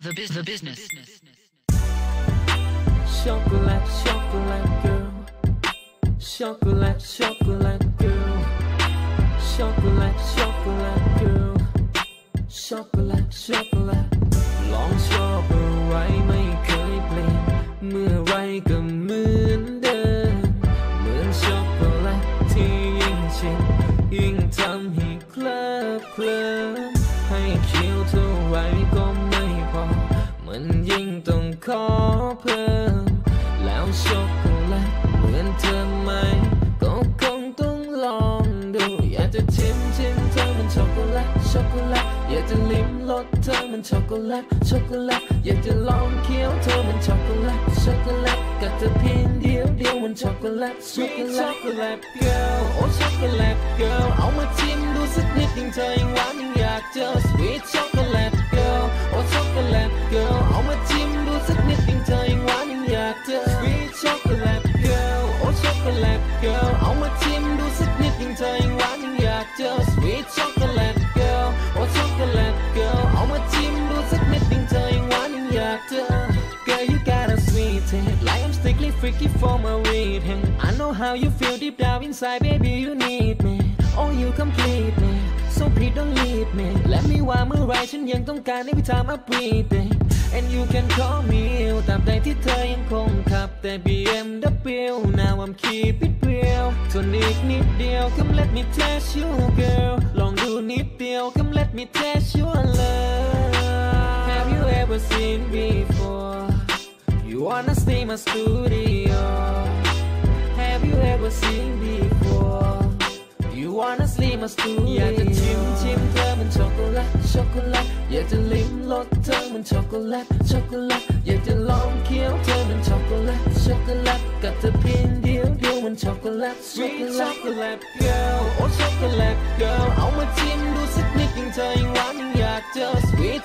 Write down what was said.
The, bus- the business. Chocolate, chocolate girl. Chocolate, chocolate girl. Chocolate, chocolate girl. Chocolate, chocolate ลองชอบอะไรไม่เคยเปลี่ยน เมื่อไรก็เหมือนเดิม เหมือนช็อกโกแลตที่ยิ่งชิมยิ่งทำให้เคลิบเคลิ้มให้เคี้ยวเท่าไรก็ ็ ขอเพิ่มแล้วช็อกโกแลตเหมือนเธอไหมก็คงต้องลองดู อยากจะชิมชิมเธอมันช็อกโกแลตช็อกโกแลตอยากจะลิ้มรสเธอมันช็อกโกแลตช็อกโกแลตอยากจะลองเคี้ยวเธอมันช็อกโกแลตช็อกโกแลตกับเธอเพียงเดียวเดียวมันช็อกโกแลตช็อกโกแลตช็อกโกแลต girl โอ้ช็อกโกแลต girl เอามาชิม sweet chocolate girl โอ้ช็อกโกแลต girl เอามาชิมดูสักนิดยิ่งเธอยิ่งหวานยิ่งอยากเจอ sweet chocolate girl โอ้ช็อกโกแลต girl เอามาชิมดูสักนิดยิ่งเธอยิ่งหวานยิ่งอยากเจอ Girl you got a sweet head like I'm strictly freaky for my weed hand I know how you feel deep down inside baby you need me Oh you complete me so please don't leave me และไม่ว่าเมื่อไรฉันยังต้องการ every time I breathing and you can call me ตราบใดที่เธอยังคง ขับ แต่ BMW now I'm keep it real ทนอีกนิดเดียว come let me test you girl ลองดูนิดเดียว come let me test your love Have you ever seen before You wanna stay my studio Have you ever seen before You wanna sleep my studio อยากจะชิมชิมเธอ จะลิ้มรสเธอมันช็อกโกแลต ช็อกโกแลต อยากจะลองเคี้ยวเธอมันช็อกโกแลต ช็อกโกแลต กับเธอเพียงเดียวเดียวมันช็อกโกแลต Sweet chocolate girl โอ้ช็อกโกแลต girl เอามาชิมดูสักนิดยิ่งเธอยิ่งหวานยิ่งอยากเจอ Sweet